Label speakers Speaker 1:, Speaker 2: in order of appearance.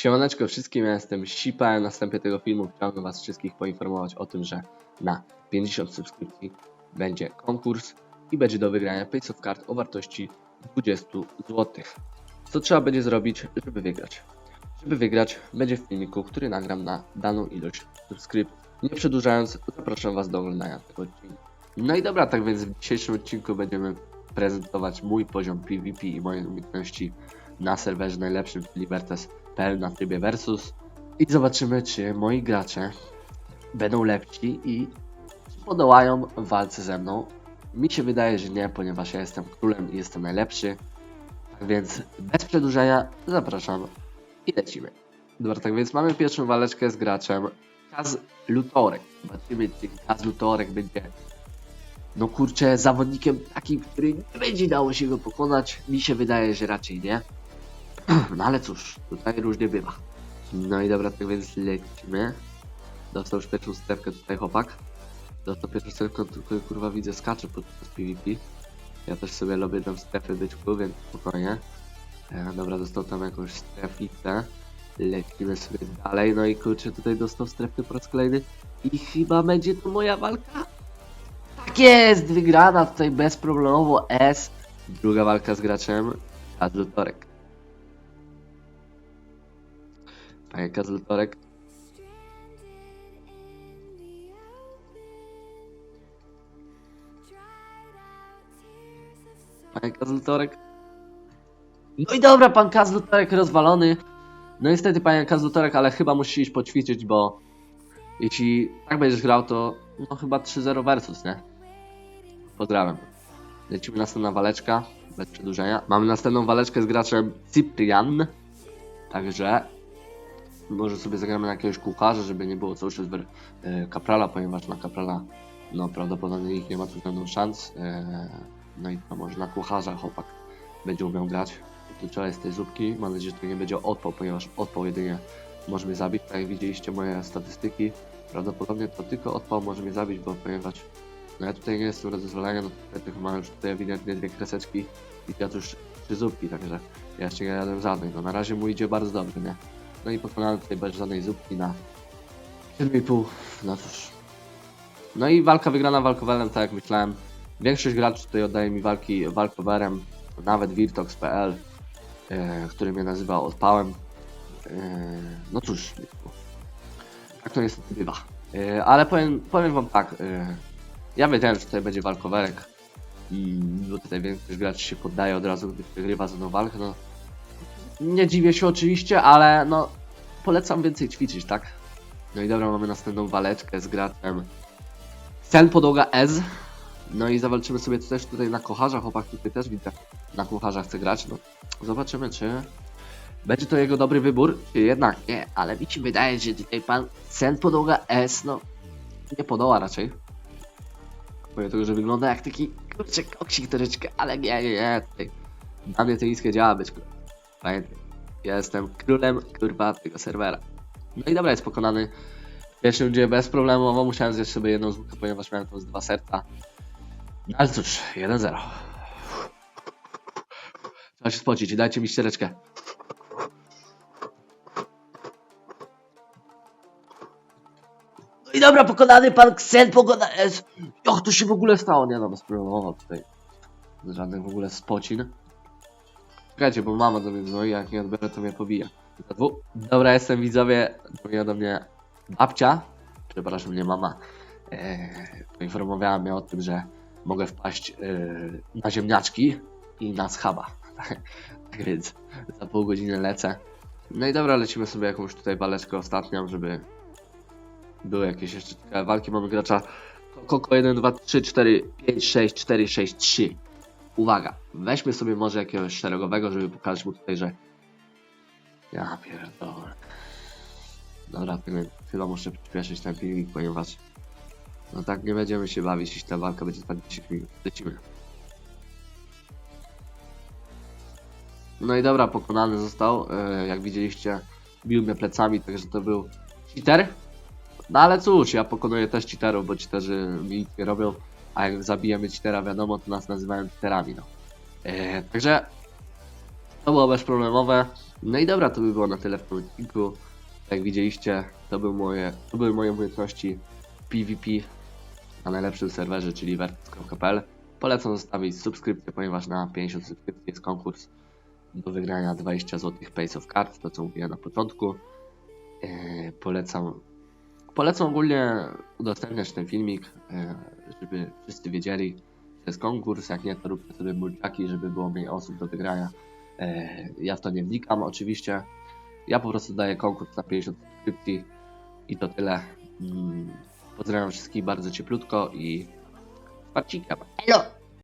Speaker 1: Siemaneczko wszystkim, ja jestem Sipa. Na wstępie tego filmu chciałbym Was wszystkich poinformować o tym, że na 50 subskrypcji będzie konkurs i będzie do wygrania Pace of Card o wartości 20 zł. Co trzeba będzie zrobić, żeby wygrać? Żeby wygrać, będzie w filmiku, który nagram na daną ilość subskrypcji. Nie przedłużając, zapraszam Was do oglądania tego odcinka. No i dobra, tak więc w dzisiejszym odcinku będziemy prezentować mój poziom PvP i moje umiejętności na serwerze najlepszym, czyli Na trybie Versus. I zobaczymy, czy moi gracze będą lepsi i podołają w walce ze mną. Mi się wydaje, że nie, ponieważ ja jestem królem i jestem najlepszy. Tak więc bez przedłużenia zapraszam i lecimy. Dobra, tak więc mamy pierwszą waleczkę z graczem Kaz Lutorek. Zobaczymy, czy Kaz Lutorek będzie no kurczę, zawodnikiem takim, który nie będzie dało się go pokonać. Mi się wydaje, że raczej nie. No ale cóż, tutaj różnie bywa. No i dobra, tak więc lecimy. Dostał już pierwszą strefkę tutaj chłopak. Dostał pierwszą strefkę, tylko kurwa widzę skacze podczas PvP. Ja też sobie lubię tam strefy byczku, więc spokojnie. E, dobra, dostał tam jakąś streflicę. Lecimy sobie dalej, no i kurczę, tutaj dostał strefkę po raz kolejny. I chyba będzie to moja walka. Tak jest, wygrana tutaj bezproblemowo S. Druga walka z graczem Kazlutorek. Panie Kazlutorek. Panie Kazlutorek. No i dobra, pan Kazlutorek rozwalony. No niestety, panie Kazlutorek, ale chyba musisz poćwiczyć, bo jeśli tak będziesz grał, to no chyba 3-0 versus, nie? Pozdrawiam. Lecimy następna waleczka, bez przedłużenia. Mamy następną waleczkę z graczem Cyprian. Także może sobie zagramy na jakiegoś kucharza, żeby nie było cały czas e, kaprala, ponieważ na kaprala no prawdopodobnie nikt nie ma tu żadnych szans. E, no i to może na kucharza chłopak będzie umiał grać. Kluczowa jest tej zupki. Mam nadzieję, że to nie będzie odpał, ponieważ odpał jedynie może mnie zabić. Tak jak widzieliście moje statystyki, prawdopodobnie to tylko odpał może mnie zabić, bo ponieważ no ja tutaj nie jestem rozwalania, no to tych mam już tutaj ewidentnie dwie kreseczki i ja już trzy zupki, także ja jeszcze nie jadłem żadnej. No na razie mu idzie bardzo dobrze, nie? No i pokonałem tutaj bez żadnej zupki na 7,5. No cóż. No i walka wygrana walkowelem, tak jak myślałem. Większość graczy tutaj oddaje mi walki walkowerem, nawet Virtox.pl, e, który mnie nazywa odpałem. E, no cóż, tak to niestety bywa. E, ale powiem, powiem wam tak, e, ja wiedziałem, że tutaj będzie walkowerek i tutaj większość graczy się poddaje od razu, gdy wygrywa za tą walkę, no nie dziwię się oczywiście, ale no polecam więcej ćwiczyć, tak? No i dobra, mamy następną waleczkę z graczem Sen podłoga S. No i zawalczymy sobie też tutaj na kocharza, chłopak tutaj też widzę na kocharza chce grać, no zobaczymy czy będzie to jego dobry wybór, czy jednak nie, ale mi się wydaje, że tutaj pan Sen podłoga S, no nie podoła raczej. Powiem tego, że wygląda jak taki kurczę koksik troszeczkę, ale nie, nie, nie, tutaj dla mnie to niskie działa być Pamiętaj, ja jestem królem kurwa tego serwera. No i dobra, jest pokonany. W pierwszym rundzie bezproblemowo musiałem zjeść sobie jedną złotkę, ponieważ miałem tam z dwa serca. No ale cóż, 1-0. Trzeba się spocić, dajcie mi ściereczkę. No i dobra, pokonany pan Ksen, pokonany. Och, to się w ogóle stało? Nie no, bezproblemowo tutaj. Żadnych w ogóle spocin. Czekajcie, bo mama do mnie dzwoni, jak nie odbiorę, to mnie pobija. Dobra, jestem widzowie, dzwoniła do mnie babcia, przepraszam, nie mama, eee, poinformowała mnie o tym, że mogę wpaść eee, na ziemniaczki i na schaba. tak więc za pół godziny lecę. No i dobra, lecimy sobie jakąś tutaj waleczkę ostatnią, żeby były jakieś jeszcze walki. Mamy gracza Koko 1, 2, 3, 4, 5, 6, 4, 6, 3. Uwaga, weźmy sobie może jakiegoś szeregowego, żeby pokazać mu tutaj, że ja pierdolę. Dobra, chyba muszę przyspieszyć ten filmik, ponieważ no tak nie będziemy się bawić, jeśli ta walka będzie trwać 10 minut. Lecimy. No i dobra, pokonany został. E, jak widzieliście, bił mnie plecami, także to był cheater. No ale cóż, ja pokonuję też cheaterów, bo cheaterzy mi nic nie robią, a jak zabijemy cheatera, wiadomo, to nas nazywają cheaterami, no. E, także to było bezproblemowe. No i dobra, to by było na tyle w tym odcinku. Jak widzieliście, to, był moje, to były moje umiejętności PvP na najlepszym serwerze, czyli vertus.pl. Polecam zostawić subskrypcję, ponieważ na 50 subskrypcji jest konkurs do wygrania 20 zł Pace of Cards, to co mówiłem na początku. Eee, polecam, polecam ogólnie udostępniać ten filmik, eee, żeby wszyscy wiedzieli, że jest konkurs. Jak nie, to róbcie sobie multaki, żeby było mniej osób do wygrania. Eee, ja w to nie wnikam oczywiście. Ja po prostu daję konkurs na 50 subskrypcji i to tyle. Mm, Pozdrawiam wszystkich bardzo cieplutko i sparcika. Elo!